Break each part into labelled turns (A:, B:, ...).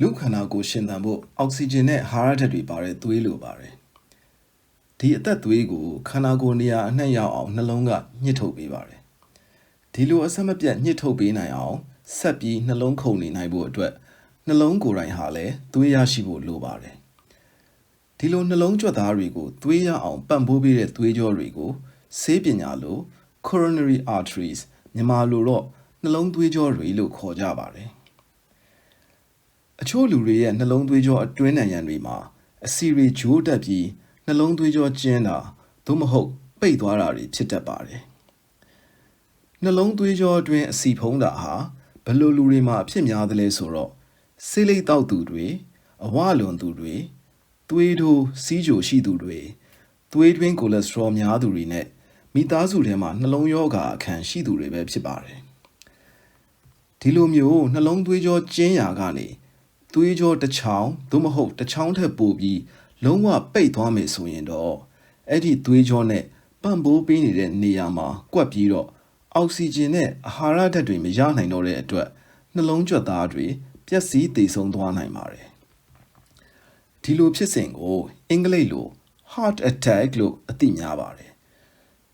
A: လူခန္ဓာကိုယ်ရှင်သန်ဖို့အောက်ဆီဂျင်နဲ့ဟာရဓာတ်တွေပါတဲ့သွေးလိုပါတယ်ဒီအသက်သွေးကိုခန္ဓာကိုယ်နေရာအနှံ့ရောက်အောင်နှလုံးကညှစ်ထုတ်ပေးပါတယ်ဒီလိုအဆက်မပြတ်ညှစ်ထုတ်ပေးနိုင်အောင်ဆက်ပြီးနှလုံးခုန်နေနိုင်ဖို့အတွက်နှလုံးကိုယ်တိုင်ဟာလည်းသွေးရရှိဖို့လိုပါတယ်ဒီလိုနှလုံးကြွက်သားတွေကိုသွေးရအောင်ပံ့ပိုးပေးတဲ့သွေးကြောတွေကိုဆေးပညာလို coronary arteries မြန်မာလိုတော့နှလုံးသွေးကြောတွေလို့ခေါ်ကြပါတယ် အချို့လူတွေရဲ့နှလုံးသွေးကြောအတွင်းနံရံတွေမှာအဆီတွေဂျိုးတက်ပြီးနှလုံးသွေးကြောကျဉ်းတာသို့မဟုတ်ပိတ်သွားတာတွေဖြစ်တတ်ပါတယ်။နှလုံးသွေးကြောအတွင်းအဆီဖုံးတာဟာဘယ်လိုလူတွေမှာအဖြစ်များသလဲဆိုတော့ဆေးလိပ်တောက်သူတွေအဝလွန်သူတွေသွေးထိုးစီးကြိုရှိသူတွေသွေးတွင်းကိုလက်စထရောများသူတွေနဲ့မိသားစုထဲမှာနှလုံးရောဂါအခန်းရှိသူတွေပဲဖြစ်ပါတယ်။ဒီလိုမျိုးနှလုံးသွေးကြောကျင်းရာကနေ သွေးကြောတစ်ချောင်းသို့မဟုတ်တစ်ချောင်းထက်ပိုပြီးလုံးဝပိတ်သွားမယ်ဆိုရင်တော့အဲ့ဒီသွေးကြောနဲ့ပံ့ပိုးပေးနေတဲ့နေရာမှာကွက်ပြီးတော့အောက်ဆီဂျင်နဲ့အာဟာရဓာတ်တွေမရနိုင်တော့တဲ့အတွက်နှလုံးကြွက်သားတွေပျက်စီးသေဆုံးသွားနိုင်ပါတယ်ဒီလိုဖြစ်စဉ်ကိုအင်္ဂလိပ်လို heart attack လို့အသိများပါတယ်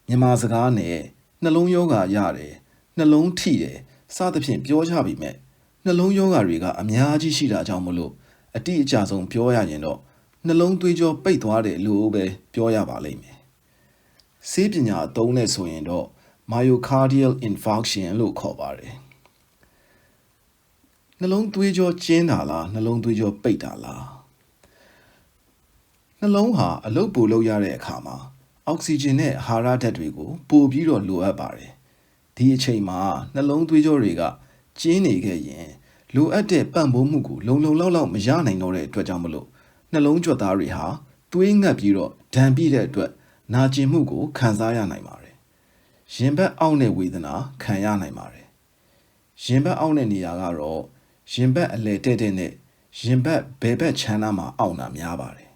A: မြန်မာစကားနဲ့နှလုံးယောဂရတယ်နှလုံးထိတယ်စသဖြင့်ပြောကြပြီမဲ့ နှလုံးယောဂတွေကအများကြီးရှိတာကြောင့်မလို့အတိအကျဆုံးပြောရရင်တော့နှလုံးသွေးကြောပိတ်သွားတယ်လို့ပဲပြောရပါလိမ့်မယ်ဆေးပညာအသုံးနဲ့ဆိုရင်တော့ myocardial infarction လို့ခေါ်ပါတယ်နှလုံးသွေးကြောကျဉ်းတာလားနှလုံးသွေးကြောပိတ်တာလားနှလုံးဟာအလုပ်ပိုလုပ်ရတဲ့အခါမှာအောက်ဆီဂျင်နဲ့အာဟာရဓာတ်တွေကိုပိုပြီးတော့လိုအပ်ပါတယ်။ဒီအချိန်မှာနှလုံးသွေးကြောတွေက ကျင်းနေခဲ့ရင်လိုအပ်တဲ့ပံ့ပိုးမှုကိုလုံလုံလောက်လောက်မရနိုင်တော့တဲ့အတွက်ကြောင့်မလို့နှလုံးကြွက်သားတွေဟာသွေးငတ်ပြီးတော့ဒဏ်ပြည့်တဲ့အတွက်နာကျင်မှုကိုခံစားရနိုင်ပါတယ်။ရင်ဘတ်အောင့်တဲ့ဝေဒနာခံရနိုင်ပါတယ်။ရင်ဘတ်အောင့်တဲ့နေရာကတော့ရင်ဘတ်အလယ်တဲ့တဲ့နဲ့ရင်ဘတ်ဘယ်ဘက်ချမ်းသာမှာအောင့်တာများပါတယ်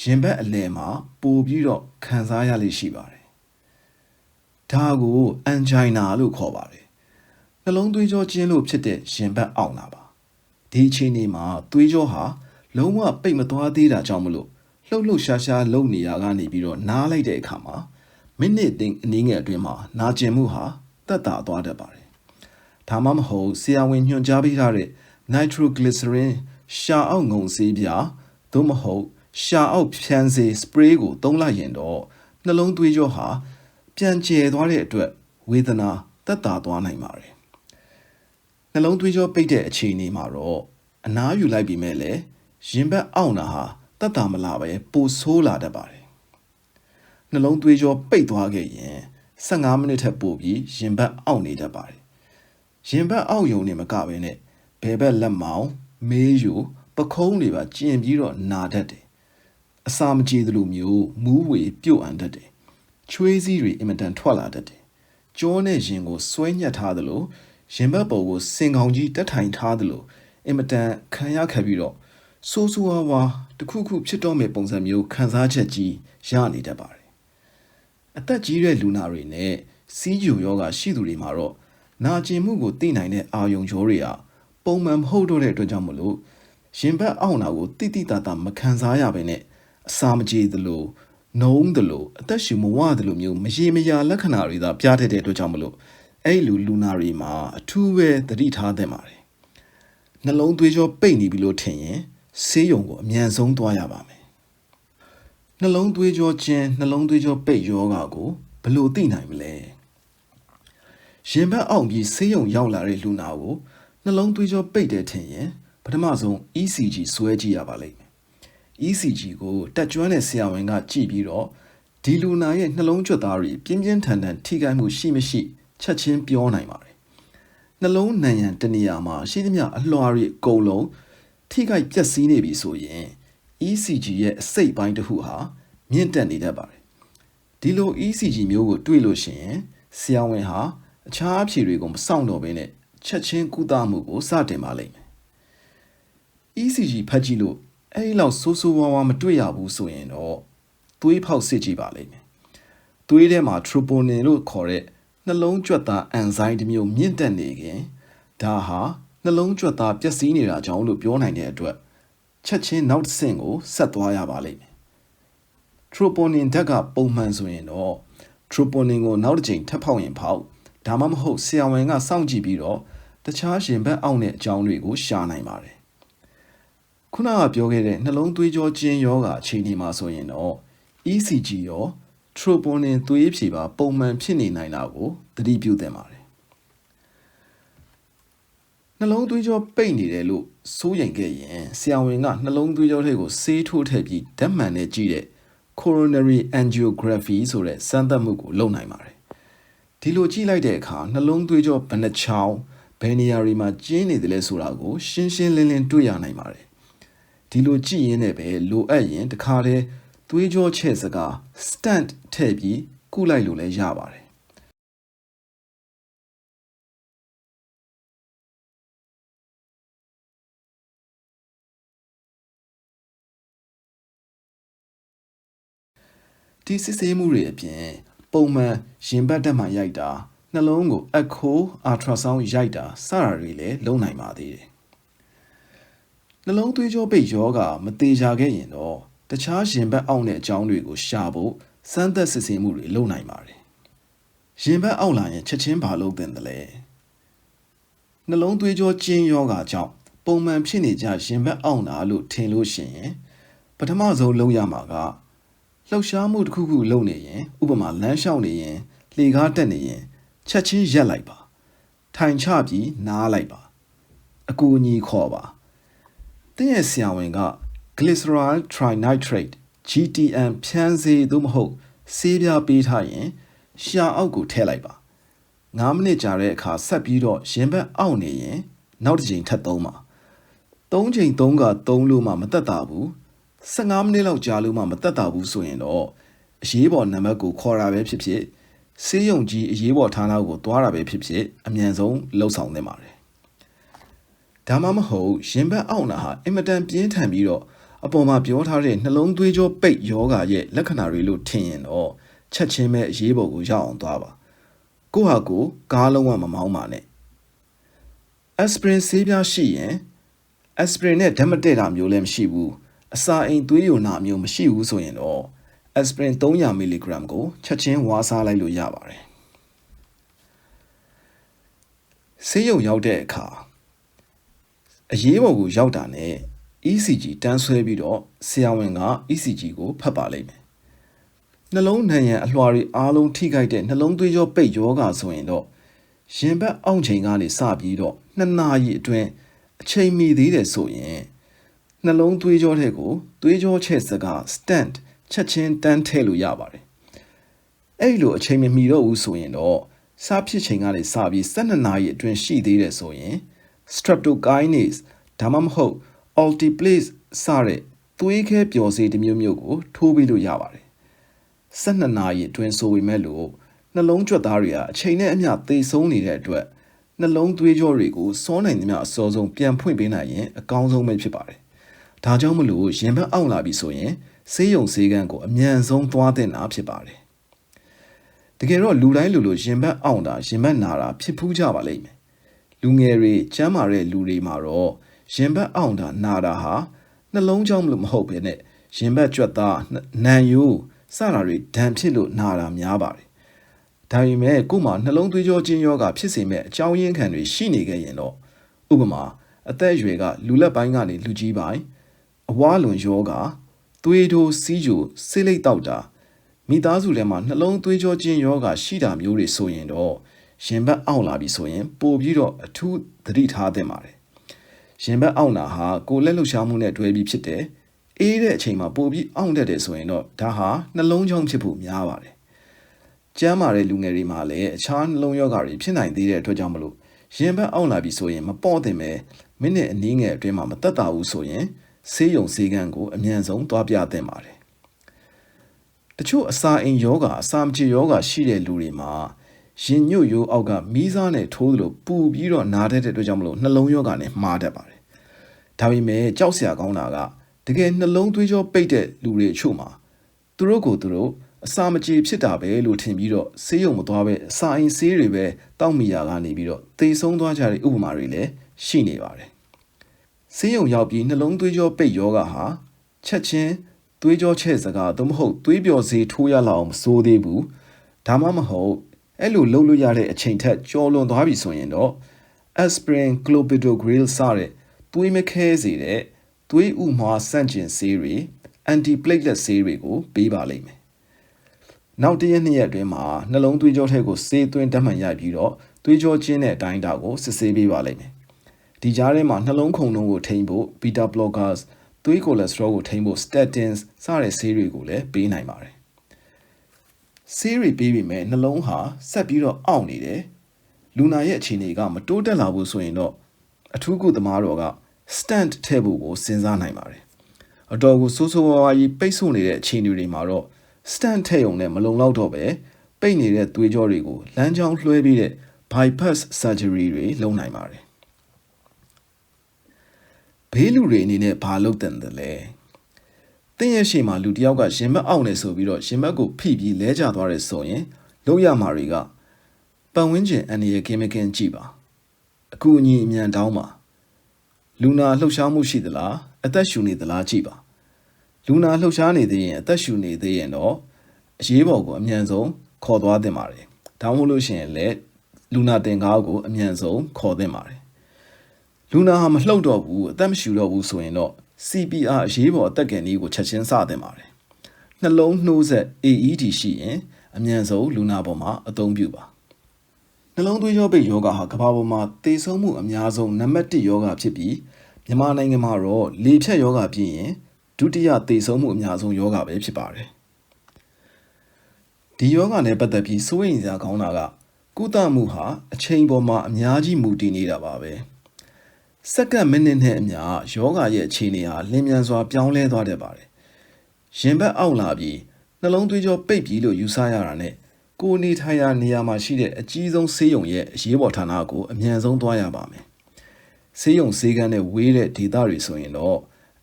A: ရင်ဘတ်အလယ်မှာပိုပြီးတော့ခံစားရလိမ့်ရှိပါတယ်။ဒါကိုအန်ဂျိုင်နာလို့ခေါ်ပါတယ်။ နှလုံးသွေးကြောကျဉ်လို့ဖြစ်တဲ့ရင်ဘတ်အောင့်တာပါ။ဒီအချိန်ဒီမှာသွေးကြောဟာလုံးဝပိတ်မသွားသေးတာကြောင့်မလို့လှုပ်လှုပ်ရှားရှားလုံနေရကနေပြီးတော့နားလိုက်တဲ့အခါမှာမိနစ်တင်အနည်းငယ်အတွင်းမှာနာကျင်မှုဟာတက်တာသွားတတ်ပါတယ်။ဒါမှမဟုတ်ဆရာဝန်ညွှန်ကြားပေးထားတဲ့ nitroglycerin ရှာအောက်ငုံဆေးပြားသို့မဟုတ်ရှာအောက်ဖြန်းစေး spray ကိုသုံးလိုက်ရင်တော့နှလုံးသွေးကြောဟာပြန်ကျယ်သွားတဲ့အတွက်ဝေဒနာတက်တာသွားနိုင်ပါတယ် နှလုံးသွေးကြောပိတ်တဲ့အခြေအနေမှာတော့အနားယူလိုက်ပြီးမဲ့လေရင်ဘတ်အောင့်တာဟာတက်တာမလာပဲပိုဆိုးလာတတ်ပါတယ်နှလုံးသွေးကြောပိတ်သွားခဲ့ရင်15မိနစ်ထက်ပိုပြီးရင်ဘတ်အောင့်နေတတ်ပါတယ်ရင်ဘတ်အောင့်ယုံနေမကပဲနဲ့ဘယ်ဘက်လက်မောင်းမေးယူပခုံးတွေပါကျင်ပြီးတော့နာတတ်တယ်အစာမကြေသလိုမျိုးမူးဝေပြုတ်အံတတ်တယ်ချွေးစည်းတွေအင်မတန်ထွက်လာတတ်တယ်ကြောနဲ့ရင်ကိုဆွဲညှက်ထားသလို ရင်ဘတ်ပေါ်ကိုစင်ကောင်ကြီးတက်ထိုင်ထားသလိုအင်မတန်ခံရခက်ပြီးတော့ဆိုးဆိုးဝါးဝါတစ်ခုခုဖြစ်တော့မယ့်ပုံစံမျိုးခံစားချက်ကြီးရနေတတ်ပါတယ်အသက်ကြီးတဲ့လူနာတွေနဲ့စီးကျူယောဂရှိသူတွေမှာတော့နာကျင်မှုကိုသိနိုင်တဲ့အာယုံကြောတွေကပုံမှန်မဟုတ်တော့တဲ့အတွက်ကြောင့်မလို့ရင်ဘတ်အောင့်တာကိုတိတိတတ်တာမခံစားရဘဲနဲ့အစာမကြေသလိုနှုံးသလိုအသက်ရှူမဝသလိုမျိုးမရေမရာလက္ခဏာတွေသာပြတတ်တဲ့အတွက်ကြောင့်မလို့ အဲ့လူလူနာတွေမှာအထူးပဲသတိထားသင့်ပါတယ်နှလုံးသွေးကြောပိတ်နေပြီလို့ထင်ရင်ဆေးရုံကိုအမြန်ဆုံးသွားရပါမယ်နှလုံးသွေးကြောကျဉ်နှလုံးသွေးကြောပိတ်ယောဂါကိုဘယ်လိုသိနိုင်မလဲရင်ဘတ်အောင်ပြီးဆေးရုံရောက်လာတဲ့လူနာကိုနှလုံးသွေးကြောပိတ်တယ်ထင်ရင်ပထမဆုံး ECG ဆွဲကြည့်ရပါလိမ့်မယ် ECG ကိုတက်ကျွမ်းတဲ့ဆရာဝန်ကကြည့်ပြီးတော့ဒီလူနာရဲ့နှလုံးကြွက်သားတွေပြင်းပြင်းထန်ထန်ထိခိုက်မှုရှိမရှိ ချက်ချင်းပြောနိုင်ပါတယ်နှလုံးနံရံတနေရာမှာရှိသမျှအလွှာတွေအကုန်လုံးထိခိုက်ပျက်စီးနေပြီဆိုရင် ECG ရဲ့အစိတ်ပိုင်းတစ်ခုဟာမြင့်တက်နေတတ်ပါတယ်ဒီလို ECG မျိုးကိုတွေ့လို့ရှိရင်ဆရာဝန်ဟာအခြားအဖြေတွေကိုမစောင့်တော့ဘဲနဲ့ချက်ချင်းကုသမှုကိုစတင်ပါလိမ့်မယ် ECG ဖတ်ကြည့်လို့အဲ့ဒီလောက်ဆိုးဆိုးဝါးဝါမတွေ့ရဘူးဆိုရင်တော့သွေးဖောက်စစ်ကြည့်ပါလိမ့်မယ်သွေးထဲမှာ troponin လို့ခေါ်တဲ့ နှလုံးကြွက်သားအန်ဇိုင်းတစ်မျိုးမြင့်တက်နေခင်ဒါဟာနှလုံးကြွက်သားပျက်စီးနေတာကြောင့်လို့ပြောနိုင်တဲ့အတွက်ချက်ချင်းနောက်တစ်ဆင့်ကိုဆက်သွားရပါလိမ့်မယ်။ troponin ဓာတ်ကပုံမှန်ဆိုရင်တော့ troponin ကိုနောက်တစ်ချိန်ထပ်ဖောက်ရင်ဖောက်ဒါမှမဟုတ်ဆရာဝန်ကစောင့်ကြည့်ပြီးတော့တခြားရှင်ဘက်အောက်တဲ့အကြောင်းတွေကိုရှာနိုင်ပါတယ်။ခုနကပြောခဲ့တဲ့နှလုံးသွေးကြောကျဉ်ယောဂအခြေအနေမှာဆိုရင်တော့ ECG ရော troponin သွေးဖြေပါပုံမှန်ဖြစ်နေနိုင်တာကိုသတိပြုသင့်ပါတယ်။နှလုံးသွေးကြောပိတ်နေတယ်လို့စိုးရိမ်ခဲ့ရင်ဆရာဝန်ကနှလုံးသွေးကြောထဲကိုဆေးထိုးထည့်ပြီးဓာတ်မှန်နဲ့ကြည့်တဲ့ coronary angiography ဆိုတဲ့စမ်းသပ်မှုကိုလုပ်နိုင်ပါတယ်။ဒီလိုကြည့်လိုက်တဲ့အခါနှလုံးသွေးကြောဘယ်နှချောင်းဘယ်နေရာတွေမှာကျင်းနေတယ်လဲဆိုတာကိုရှင်းရှင်းလင်းလင်းတွေ့ရနိုင်ပါတယ်။ဒီလိုကြည့်ရင်းနဲ့ပဲလိုအပ်ရင်တခါတည်း သွေးကြောချဲ့စကား stent ထည့်ပြီးကုလိုက်လို့လည်းရပါတယ်ဒီစစ်ဆေးမှုတွေအပြင်ပုံမှန်ရင်ဘတ်တက်မှရိုက်တာနှလုံးကိုအခိုးအာထရာဆောင်းရိုက်တာစတာတွေလည်းလုပ်နိုင်ပါသေးတယ်နှလုံးသွေးကြောပိတ်ယောဂမသေးကြခဲ့ရင်တော့ တခြားရင်ဘတ်အောက်တဲ့အကြောင်းတွေကိုရှာဖို့စမ်းသပ်စစ်ဆေးမှုတွေလုပ်နိုင်ပါတယ်ရင်ဘတ်အောက်လာရင်ချက်ချင်းဘာလုပ်သင့်တယ်လဲနှလုံးသွေးကြောကျဉ်ယောဂကြောင့်ပုံမှန်ဖြစ်နေကြရင်ဘတ်အောက်နာလို့ထင်လို့ရှိရင်ပထမဆုံးလုပ်ရမှာကလှုပ်ရှားမှုတစ်ခုခုလုပ်နေရင်ဥပမာလမ်းလျှောက်နေရင်လေကားတက်နေရင်ချက်ချင်းရက်လိုက်ပါထိုင်ချပြီးနားလိုက်ပါအကူအညီခေါ်ပါတင်းရဲ့ဆရာဝန်က glycerol trinitrate GTM ဖြန်းစေသို့မဟုတ်ဆေးပြားပေးထားရင် ရှာအောက်ကိုထည့်လိုက်ပါ9မိနစ်ကြာတဲ့အခါဆက်ပြီးတော့ရင်ဘတ်အောက်နေရင်နောက်တစ်ချိန်ထပ်သုံးပါ3ချိန်3က3လို့မှမတက်တာဘူး15မိနစ်လောက်ကြာလို့မှမတက်တာဘူးဆိုရင်တော့အရေးပေါ်နံပါတ်ကိုခေါ်တာပဲဖြစ်ဖြစ်ဆေးရုံကြီးအရေးပေါ်ဌာနကိုသွားတာပဲဖြစ်ဖြစ်အမြန်ဆုံးလှုပ်ဆောင်သင့်ပါတယ်ဒါမှမဟုတ်ရင်ဘတ်အောက်နာဟာအင်မတန်ပြင်းထန်ပြီးတော့ အပေါ်မှာပြောထားတဲ့နှလုံးသွေးကြောပိတ်ယောဂရဲ့လက္ခဏာတွေလို့ထင်ရင်တော့ချက်ချင်းပဲအရေးပေါ်ကိုရောက်အောင်သွားပါကိုဟာကိုကားလုံးဝမမောင်းပါနဲ့အစပရင်ဆေးပြားရှိရင်အစပရင်နဲ့ဓာတ်မတည့်တာမျိုးလည်းမရှိဘူးအစာအိမ်သွေးယိုနာမျိုးမရှိဘူးဆိုရင်တော့အစပရင်300မီလီဂရမ်ကိုချက်ချင်းဝါးစားလိုက်လို့ရပါတယ်ဆေးရုံရောက်တဲ့အခါအရေးပေါ်ကိုရောက်တာနဲ့ ECG တန်းဆွဲပြီးတော့ဆရာဝန်က ECG ကိုဖတ်ပါလိမ့်မယ်နှလုံးနံရံအလွှာတွေအားလုံးထိခိုက်တဲ့နှလုံးသွေးကြောပိတ်ယောဂဆိုရင်တော့ရင်ဘတ်အောင့်ချိန်ကနေစပြီးတော့နှစ်နာရီအတွင်းအချိန်မီသေးတယ်ဆိုရင်နှလုံးသွေးကြောထဲကိုသွေးကြောချဲ့စကား stent ချက်ချင်းတန်းထည့်လို့ရပါတယ်အဲ့လိုအချိန်မမီတော့ဘူးဆိုရင်တော့စားဖြစ်ချိန်ကနေစပြီး12နာရီအတွင်းရှိသေးတယ်ဆိုရင် streptokinase ဒါမှမဟုတ် altiplase စတဲ့သွေးခဲပျော်စေးတစ်မျိုးမျိုးကိုထိုးပြီးလို့ရပါတယ်12နာရီအတွင်းဆိုပေမဲ့လို့နှလုံးကြွက်သားတွေကအချိန်နဲ့အမျှသေဆုံးနေတဲ့အတွက်နှလုံးသွေးကြောတွေကိုစောနိုင်သမျှအစောဆုံးပြန်ဖွင့်ပေးနိုင်ရင်အကောင်းဆုံးပဲဖြစ်ပါတယ်ဒါကြောင့်မလို့ရင်ဘတ်အောက်လာပြီဆိုရင်ဆေးရုံဆေးကန်းကိုအမြန်ဆုံးသွားတင်တာဖြစ်ပါတယ်တကယ်တော့လူတိုင်းလူလိုရင်ဘတ်အောင့်တာရင်ဘတ်နာတာဖြစ်ဖူးကြပါလိမ့်မယ်လူငယ်တွေကျမ်းမာတဲ့လူတွေမှာတော့ ရင်ဘတ်အောင့်တာနာတာဟာနှလုံးကြောင့်မလို့မဟုတ်ဘဲနဲ့ရင်ဘတ်ကြွက်သားနံယိုးစတာတွေဒဏ်ဖြစ်လို့နာတာများပါတယ်ဒါပေမဲ့ကို့မှာနှလုံးသွေးကြောကျဉ်ယောဂဖြစ်စေမဲ့အကြောင်းရင်းခံတွေရှိနေခဲ့ရင်တော့ဥပမာအသက်အရွယ်ကလူလက်ပိုင်းကနေလူကြီးပိုင်းအဝါလွန်ယောဂသွေးထိုးစီးကြိုဆေးလိပ်တောက်တာမိသားစုထဲမှာနှလုံးသွေးကြောကျဉ်ယောဂရှိတာမျိုးတွေဆိုရင်တော့ရင်ဘတ်အောင့်လာပြီဆိုရင် ပို့ပြီးတော့အထူးသတိထားသင့်ပါတယ် ရင်ဘတ်အောင့်တာဟာကိုယ်လက်လှုပ်ရှားမှုနဲ့တွဲပြီးဖြစ်တယ်အေးတဲ့အချိန်မှာပို့ပြီးအောင့်တတ်တယ်ဆိုရင်တော့ဒါဟာနှလုံးကြောင့်ဖြစ်ဖို့များပါတယ်ကျမ်းမာတဲ့လူငယ်တွေမှာလည်းအခြားနှလုံးရောဂါတွေဖြစ်နိုင်သေးတဲ့အတွက်ကြောင့်မလို့ရင်ဘတ်အောင့်လာပြီဆိုရင်မပေါ့တင်ပဲမိနစ်အနည်းငယ်အတွင်းမှာမတက်တာဘူးဆိုရင်ဆေးရုံဆေးကန်းကိုအမြန်ဆုံးသွားပြသင့်ပါတယ်တချို့အစာအိမ်ယောဂအစာမချေယောဂရှိတဲ့လူတွေမှာရင်ညွတ်ရိုးအောက်ကမီးစားနဲ့ထိုးသလိုပူပြီးတော့နားတတ်တဲ့အတွက်ကြောင့်မလို့နှလုံးယောဂနဲ့မှားတတ်ပါတယ် ဒါပေမဲ့ကြောက်စရာကောင်းတာကတကယ်နှလုံးသွေးကြောပိတ်တဲ့လူတွေအချို့မှာသူတို့ကိုသူတို့အစာမကြေဖြစ်တာပဲလို့ထင်ပြီးတော့ဆေးရုံမသွားပဲအစာအိမ်ဆေးတွေပဲတောက်မိရာကနေပြီးတော့သေဆုံးသွားကြတဲ့ဥပမာတွေလည်းရှိနေပါတယ်ဆေးရုံရောက်ပြီးနှလုံးသွေးကြောပိတ်ယောဂဟာချက်ချင်းသွေးကြောချဲ့စကားသို့မဟုတ်သွေးပျော်စေးထိုးရလောက်အောင်မစိုးသေးဘူးဒါမှမဟုတ်အဲ့လိုလှုပ်လို့ရတဲ့အချိန်ထက်ကြော်လွန်သွားပြီဆိုရင်တော့ aspirin clopidogrel စတဲ့ သွေးမခဲစေတဲ့သွေးဥမှားဆန့်ကျင်ဆေးတွေ antiplatelet ဆေးတွေကိုပေးပါလိမ့်မယ်နောက်တစ်ရက်နှစ်ရက်အတွင်းမှာနှလုံးသွေးကြောထဲကိုဆေးသွင်းတတ်မှန်ရပြီးတော့သွေးကြောကျင်းတဲ့အတိုင်းအတာကိုစစ်ဆေးပေးပါလိမ့်မယ်ဒီကြားထဲမှာနှလုံးခုန်နှုန်းကိုထိန်းဖို့ beta blockers သွေးကိုလက်စထရောကိုထိန်းဖို့ statins စတဲ့ဆေးတွေကိုလည်းပေးနိုင်ပါတယ်ဆေးတွေပေးပြီးမဲ့နှလုံးဟာဆက်ပြီးတော့အောင့်နေတယ်လူနာရဲ့အခြေအနေကမတိုးတက်လာဘူးဆိုရင်တော့ အထူးကုသမားတော်က stent ထည့်ဖို့ကိုစဉ်းစားနိုင်ပါတယ်အတော်ကိုဆိုးဆိုးဝါးဝါးကြီးပိတ်ဆို့နေတဲ့အခြေအနေတွေမှာတော့ stent ထည့်ုံနဲ့မလုံလောက်တော့ပဲပိတ်နေတဲ့သွေးကြောတွေကိုလမ်းကြောင်းလွှဲပြီးတဲ့ bypass surgery တွေလုပ်နိုင်ပါတယ်ဘေးလူတွေအနေနဲ့ဘာလုပ်တဲ့တယ်လဲတင်းရဲ့ရှေ့မှာလူတစ်ယောက်ကရင်ဘတ်အောက်နေဆိုပြီးတော့ရင်ဘတ်ကိုဖိပြီးလဲကျသွားတယ်ဆိုရင်လုပ်ရမှာတွေကပတ်ဝန်းကျင်အန္တရာယ်ကင်းမကင်းကြည့်ပါအ ကူအညီအမြန်တောင်းပါလူနာလှုပ်ရှားမှုရှိသလားအသက်ရှူနေသလားကြည့်ပါလူနာလှုပ်ရှားနေသေးရင်အသက်ရှူနေသေးရင်တော့အရေးပေါ်ကိုအမြန်ဆုံးခေါ်သွားသင့်ပါတယ်ဒါမှမဟုတ်လို့ရှိရင်လည်းလူနာတင်ကားကိုအမြန်ဆုံးခေါ်သင့်ပါတယ်လူနာဟာမလှုပ်တော့ဘူးအသက်မရှူတော့ဘူးဆိုရင်တော့ CPR အရေးပေါ်အသက်ကယ်နည်းကိုချက်ချင်းစသင့်ပါတယ်နှလုံးနှိုးဆက် AED ရှိရင်အမြန်ဆုံးလူနာပေါ်မှာအသုံးပြုပါ နှလုံးသွေးကြောပိတ်ယောဂဟာကမ္ဘာပေါ်မှာသေဆုံးမှုအများဆုံးနံပါတ်1ယောဂဖြစ်ပြီးမြန်မာနိုင်ငံမှာတော့လေဖြတ်ယောဂဖြစ်ရင်ဒုတိယသေဆုံးမှုအများဆုံးယောဂပဲဖြစ်ပါတယ်ဒီယောဂနဲ့ပတ်သက်ပြီးစိုးရိမ်စရာကောင်းတာကကုသမှုဟာအချိန်ပေါ်မှာအများကြီးမူတည်နေတာပါပဲစက္ကန့်မိနစ်နဲ့အမျှယောဂရဲ့အခြေအနေဟာလင်းမြန်စွာပြောင်းလဲသွားတတ်ပါတယ်ရင်ဘတ်အောက်လာပြီးနှလုံးသွေးကြောပိတ်ပြီးလို့ယူဆရတာနဲ့ ကိုနေထိုင်ရာနေရာမှာရှိတဲ့အကြီးဆုံးဆေးရုံရဲ့အရေးပေါ်ဌာနကိုအမြန်ဆုံးသွားရပါမယ်။ဆေးရုံဆေးကန်းနဲ့ဝေးတဲ့ဒေသတွေဆိုရင်တော့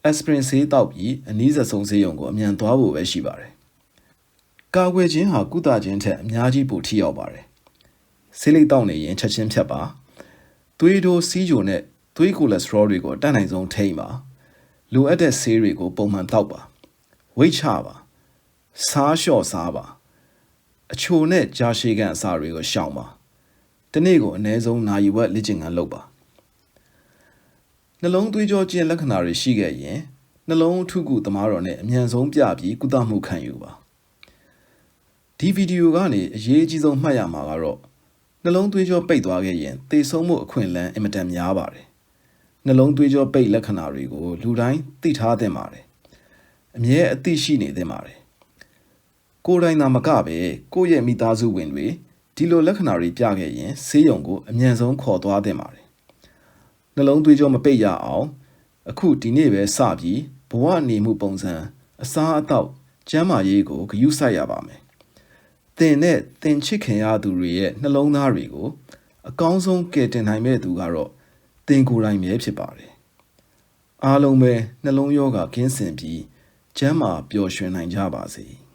A: aspirin ဆေးတောက်ပြီးအနည်းဆုံးဆေးရုံကိုအမြန်သွားဖို့ပဲရှိပါတယ်။ကာကွယ်ခြင်းဟာကုသခြင်းထက်အများကြီးပိုထိရောက်ပါတယ်။ဆေးလိပ်တောက်နေရင်ချက်ချင်းဖြတ်ပါ။သွေးတိုးစီးကြိုနဲ့သွေးကိုလက်စထရောတွေကိုတတ်နိုင်ဆုံးထိန်းပါ။လိုအပ်တဲ့ဆေးတွေကိုပုံမှန်တောက်ပါ။ဝိတ်ချပါ။စားလျှော့စားပါ။ အချိုနဲ့ကြာရှည်ကန်အစာတွေကိုရှောင်ပါ။ဒီနေ့ကိုအနည်းဆုံးနာရီဝက်လေ့ကျင့်ခန်းလုပ်ပါ။နှလုံးသွေးကြောကျဉ်လက္ခဏာတွေရှိခဲ့ရင်နှလုံးထုကုသမားတော်နဲ့အမြန်ဆုံးပြပြီးကုသမှုခံယူပါ။ဒီဗီဒီယိုကနေအရေးအကြီးဆုံးမှတ်ရမှာကတော့နှလုံးသွေးကြောပိတ်သွားခဲ့ရင်သေဆုံးမှုအခွင့်အလမ်းအင်မတန်များပါတယ်။နှလုံးသွေးကြောပိတ်လက္ခဏာတွေကိုလူတိုင်းသိထားသင့်ပါတယ်။အမြဲအသိရှိနေသင့်ပါတယ် ကိုယ်တိုင်သာမကပဲကိုယ့်ရဲ့မိသားစုဝင်တွေဒီလိုလက္ခဏာတွေပြခဲ့ရင်ဆေးရုံကိုအမြန်ဆုံးခေါ်သွားသင့်ပါတယ်နှလုံးသွေးကြောမပိတ်ရအောင် အခုဒီနေ့ပဲစပြီးဘဝနေမှုပုံစံအစားအသောက်ကျန်းမာရေးကိုဂရုစိုက်ရပါမယ်သင်နဲ့သင်ချစ်ခင်ရသူတွေရဲ့နှလုံးသားတွေကိုအကောင်းဆုံးကယ်တင်နိုင်မဲ့သူကတော့သင်ကိုယ်တိုင်ပဲဖြစ်ပါတယ်အားလုံးပဲနှလုံးရောဂါကင်းစင်ပြီးကျန်းမာပျော်ရွှင်နိုင်ကြပါစေ။